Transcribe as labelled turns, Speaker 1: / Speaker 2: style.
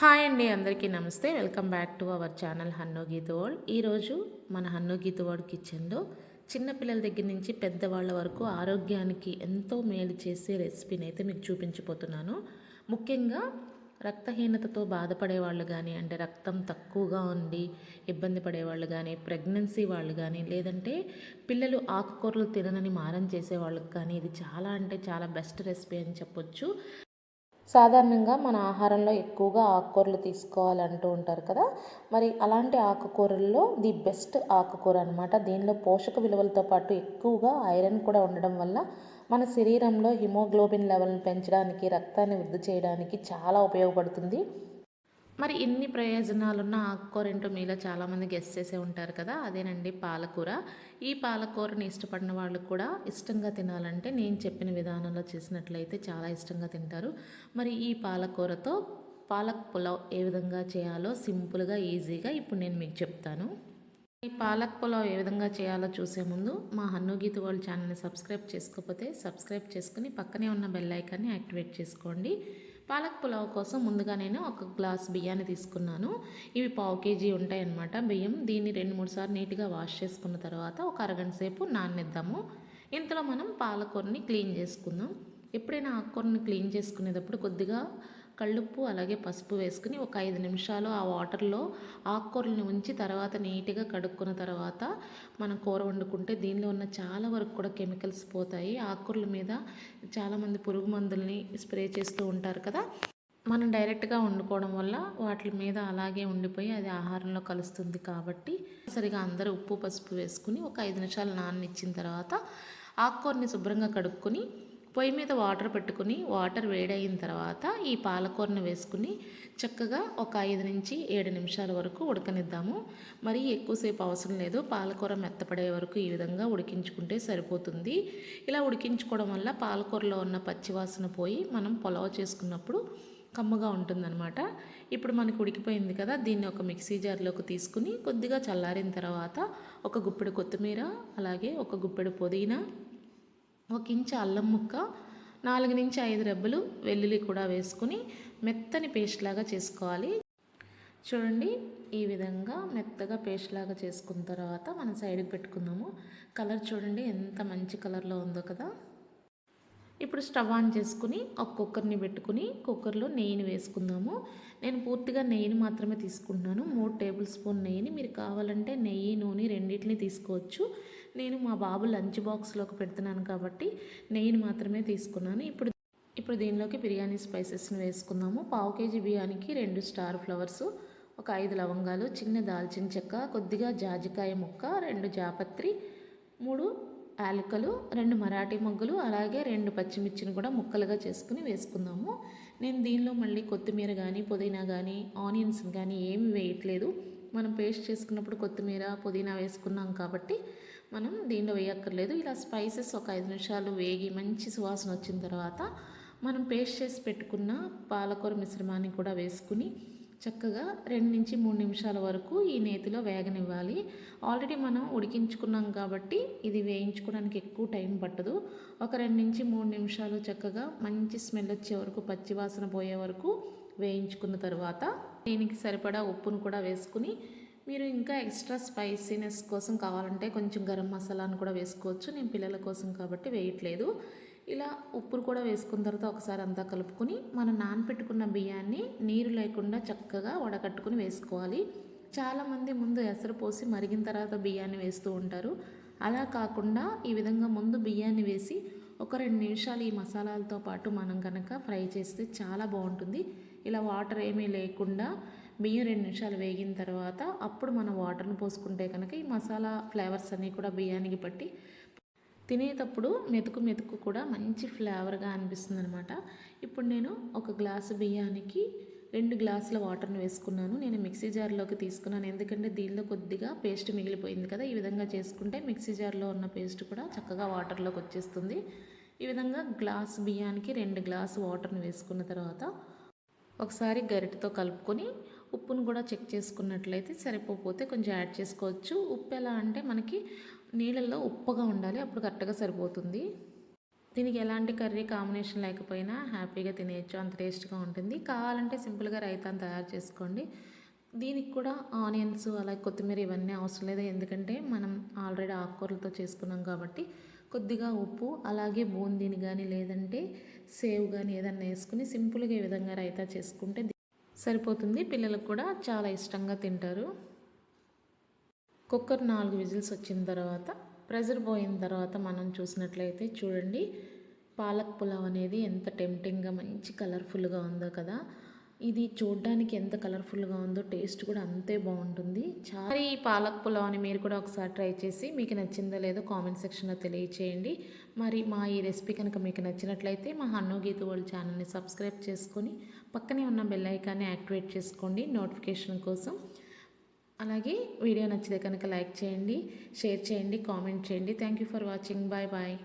Speaker 1: hi అండి అందరికీ namaste welcome back to our channel Geetha గీతవాడ్ ఈరోజు మన హన్ను గీతవాడ్ కిచెన్లో చిన్నపిల్లల దగ్గర నుంచి పెద్దవాళ్ళ వరకు ఆరోగ్యానికి ఎంతో మేలు చేసే రెసిపీని అయితే మీకు చూపించిపోతున్నాను ముఖ్యంగా రక్తహీనతతో బాధపడే వాళ్ళు కానీ అంటే రక్తం తక్కువగా ఉండి ఇబ్బంది పడే వాళ్ళు కానీ ప్రెగ్నెన్సీ వాళ్ళు కానీ లేదంటే పిల్లలు ఆకుకూరలు తిననని మారం చేసే వాళ్ళకి కానీ ఇది చాలా అంటే చాలా బెస్ట్ రెసిపీ అని చెప్పొచ్చు సాధారణంగా మన ఆహారంలో ఎక్కువగా ఆకుకూరలు తీసుకోవాలంటూ ఉంటారు కదా మరి అలాంటి ఆకుకూరల్లో ది బెస్ట్ ఆకుకూర అనమాట దీనిలో పోషక విలువలతో పాటు ఎక్కువగా ఐరన్ కూడా ఉండడం వల్ల మన శరీరంలో హిమోగ్లోబిన్ లెవెల్ని పెంచడానికి రక్తాన్ని వృద్ధి చేయడానికి చాలా ఉపయోగపడుతుంది మరి ఇన్ని ప్రయోజనాలున్న ఆకుకూరేంటో మీలో చాలామంది గెస్ట్ చేసే ఉంటారు కదా అదేనండి పాలకూర ఈ పాలకూరని ఇష్టపడిన వాళ్ళు కూడా ఇష్టంగా తినాలంటే నేను చెప్పిన విధానంలో చేసినట్లయితే చాలా ఇష్టంగా తింటారు మరి ఈ పాలకూరతో పాలక్ పులావ్ ఏ విధంగా చేయాలో సింపుల్గా ఈజీగా ఇప్పుడు నేను మీకు చెప్తాను ఈ పాలక్ పులావ్ ఏ విధంగా చేయాలో చూసే ముందు మా హన్నుగీత వాళ్ళ ఛానల్ని సబ్స్క్రైబ్ చేసుకోకపోతే సబ్స్క్రైబ్ చేసుకుని పక్కనే ఉన్న బెల్లైకాన్ని యాక్టివేట్ చేసుకోండి పాలక్ పులావ్ కోసం ముందుగా నేను ఒక గ్లాస్ బియ్యాన్ని తీసుకున్నాను ఇవి పావు కేజీ ఉంటాయన్నమాట బియ్యం దీన్ని రెండు మూడు సార్లు నీట్గా వాష్ చేసుకున్న తర్వాత ఒక అరగంట సేపు నానేద్దాము ఇంతలో మనం పాలకూరని క్లీన్ చేసుకుందాం ఎప్పుడైనా ఆకుకూరని క్లీన్ చేసుకునేటప్పుడు కొద్దిగా కళ్ళుప్పు అలాగే పసుపు వేసుకుని ఒక ఐదు నిమిషాలు ఆ వాటర్లో ఆకుకూరలను ఉంచి తర్వాత నీట్గా కడుక్కున్న తర్వాత మనం కూర వండుకుంటే దీనిలో ఉన్న చాలా వరకు కూడా కెమికల్స్ పోతాయి ఆకుకూరల మీద చాలామంది పురుగు మందుల్ని స్ప్రే చేస్తూ ఉంటారు కదా మనం డైరెక్ట్గా వండుకోవడం వల్ల వాటి మీద అలాగే ఉండిపోయి అది ఆహారంలో కలుస్తుంది కాబట్టి సరిగా అందరూ ఉప్పు పసుపు వేసుకుని ఒక ఐదు నిమిషాలు నాననిచ్చిన తర్వాత ఆకుకూరని శుభ్రంగా కడుక్కొని పొయ్యి మీద వాటర్ పెట్టుకుని వాటర్ వేడైన తర్వాత ఈ పాలకూరను వేసుకుని చక్కగా ఒక ఐదు నుంచి ఏడు నిమిషాల వరకు ఉడకనిద్దాము మరి ఎక్కువసేపు అవసరం లేదు పాలకూర మెత్తపడే వరకు ఈ విధంగా ఉడికించుకుంటే సరిపోతుంది ఇలా ఉడికించుకోవడం వల్ల పాలకూరలో ఉన్న పచ్చివాసన పోయి మనం పొలవ చేసుకున్నప్పుడు కమ్మగా ఉంటుందన్నమాట ఇప్పుడు మనకు ఉడికిపోయింది కదా దీన్ని ఒక మిక్సీ జార్లోకి తీసుకుని కొద్దిగా చల్లారిన తర్వాత ఒక గుప్పెడు కొత్తిమీర అలాగే ఒక గుప్పెడు పుదీనా ఒక ఇంచు అల్లం ముక్క నాలుగు నుంచి ఐదు రెబ్బలు వెల్లుల్లి కూడా వేసుకుని మెత్తని పేస్ట్ లాగా చేసుకోవాలి చూడండి ఈ విధంగా మెత్తగా పేస్ట్ లాగా చేసుకున్న తర్వాత మనం సైడ్కి పెట్టుకుందాము కలర్ చూడండి ఎంత మంచి కలర్లో ఉందో కదా ఇప్పుడు స్టవ్ ఆన్ చేసుకుని ఒక కుక్కర్ని పెట్టుకుని కుక్కర్లో నెయ్యిని వేసుకుందాము నేను పూర్తిగా నెయ్యిని మాత్రమే తీసుకుంటున్నాను మూడు టేబుల్ స్పూన్ నెయ్యిని మీరు కావాలంటే నెయ్యి నూనె రెండింటిని తీసుకోవచ్చు నేను మా బాబు లంచ్ బాక్స్లోకి పెడుతున్నాను కాబట్టి నెయ్యిని మాత్రమే తీసుకున్నాను ఇప్పుడు ఇప్పుడు దీనిలోకి బిర్యానీ స్పైసెస్ని వేసుకుందాము పావు కేజీ బియ్యానికి రెండు స్టార్ ఫ్లవర్స్ ఒక ఐదు లవంగాలు చిన్న దాల్చిన చెక్క కొద్దిగా జాజికాయ ముక్క రెండు జాపత్రి మూడు యాలకలు రెండు మరాఠీ మొగ్గలు అలాగే రెండు పచ్చిమిర్చిని కూడా ముక్కలుగా చేసుకుని వేసుకుందాము నేను దీనిలో మళ్ళీ కొత్తిమీర కానీ పుదీనా కానీ ఆనియన్స్ కానీ ఏమి వేయట్లేదు మనం పేస్ట్ చేసుకున్నప్పుడు కొత్తిమీర పుదీనా వేసుకున్నాం కాబట్టి మనం దీనిలో వేయక్కర్లేదు ఇలా స్పైసెస్ ఒక ఐదు నిమిషాలు వేగి మంచి సువాసన వచ్చిన తర్వాత మనం పేస్ట్ చేసి పెట్టుకున్న పాలకూర మిశ్రమాన్ని కూడా వేసుకుని చక్కగా రెండు నుంచి మూడు నిమిషాల వరకు ఈ నేతిలో వేగనివ్వాలి ఆల్రెడీ మనం ఉడికించుకున్నాం కాబట్టి ఇది వేయించుకోవడానికి ఎక్కువ టైం పట్టదు ఒక రెండు నుంచి మూడు నిమిషాలు చక్కగా మంచి స్మెల్ వచ్చే వరకు పచ్చివాసన పోయే వరకు వేయించుకున్న తర్వాత దీనికి సరిపడా ఉప్పును కూడా వేసుకుని మీరు ఇంకా ఎక్స్ట్రా స్పైసీనెస్ కోసం కావాలంటే కొంచెం గరం మసాలాను కూడా వేసుకోవచ్చు నేను పిల్లల కోసం కాబట్టి వేయట్లేదు ఇలా ఉప్పు కూడా వేసుకున్న తర్వాత ఒకసారి అంతా కలుపుకొని మనం నానపెట్టుకున్న బియ్యాన్ని నీరు లేకుండా చక్కగా వడకట్టుకుని వేసుకోవాలి చాలామంది ముందు ఎసరు పోసి మరిగిన తర్వాత బియ్యాన్ని వేస్తూ ఉంటారు అలా కాకుండా ఈ విధంగా ముందు బియ్యాన్ని వేసి ఒక రెండు నిమిషాలు ఈ మసాలాలతో పాటు మనం కనుక ఫ్రై చేస్తే చాలా బాగుంటుంది ఇలా వాటర్ ఏమీ లేకుండా బియ్యం రెండు నిమిషాలు వేగిన తర్వాత అప్పుడు మనం వాటర్ను పోసుకుంటే కనుక ఈ మసాలా ఫ్లేవర్స్ అన్నీ కూడా బియ్యానికి పట్టి తినేటప్పుడు మెతుకు మెతుకు కూడా మంచి ఫ్లేవర్గా అనిపిస్తుంది అనమాట ఇప్పుడు నేను ఒక గ్లాసు బియ్యానికి రెండు గ్లాసుల వాటర్ను వేసుకున్నాను నేను మిక్సీ జార్లోకి తీసుకున్నాను ఎందుకంటే దీనిలో కొద్దిగా పేస్ట్ మిగిలిపోయింది కదా ఈ విధంగా చేసుకుంటే మిక్సీ జార్లో ఉన్న పేస్ట్ కూడా చక్కగా వాటర్లోకి వచ్చేస్తుంది ఈ విధంగా గ్లాస్ బియ్యానికి రెండు గ్లాసు వాటర్ని వేసుకున్న తర్వాత ఒకసారి గరిటతో కలుపుకొని ఉప్పును కూడా చెక్ చేసుకున్నట్లయితే సరిపోతే కొంచెం యాడ్ చేసుకోవచ్చు ఉప్పు ఎలా అంటే మనకి నీళ్ళల్లో ఉప్పుగా ఉండాలి అప్పుడు కరెక్ట్గా సరిపోతుంది దీనికి ఎలాంటి కర్రీ కాంబినేషన్ లేకపోయినా హ్యాపీగా తినేయచ్చు అంత టేస్ట్గా ఉంటుంది కావాలంటే సింపుల్గా రైతా తయారు చేసుకోండి దీనికి కూడా ఆనియన్స్ అలాగే కొత్తిమీర ఇవన్నీ అవసరం లేదు ఎందుకంటే మనం ఆల్రెడీ ఆకుకూరలతో చేసుకున్నాం కాబట్టి కొద్దిగా ఉప్పు అలాగే బూందీని కానీ లేదంటే సేవ్ కానీ ఏదన్నా వేసుకుని సింపుల్గా ఏ విధంగా రైతా చేసుకుంటే సరిపోతుంది పిల్లలకు కూడా చాలా ఇష్టంగా తింటారు కుక్కర్ నాలుగు విజిల్స్ వచ్చిన తర్వాత ప్రెజర్ పోయిన తర్వాత మనం చూసినట్లయితే చూడండి పాలక్ పులావ్ అనేది ఎంత టెంప్టింగ్గా మంచి కలర్ఫుల్గా ఉందో కదా ఇది చూడ్డానికి ఎంత కలర్ఫుల్గా ఉందో టేస్ట్ కూడా అంతే బాగుంటుంది చాలా ఈ పాలక్ పులావ్ అని మీరు కూడా ఒకసారి ట్రై చేసి మీకు నచ్చిందో లేదో కామెంట్ సెక్షన్లో తెలియచేయండి మరి మా ఈ రెసిపీ కనుక మీకు నచ్చినట్లయితే మా హన్ను గీత వాళ్ళ ఛానల్ని సబ్స్క్రైబ్ చేసుకొని పక్కనే ఉన్న బెల్లైకాన్ని యాక్టివేట్ చేసుకోండి నోటిఫికేషన్ కోసం అలాగే వీడియో నచ్చితే కనుక లైక్ చేయండి షేర్ చేయండి కామెంట్ చేయండి thank for watching bye bye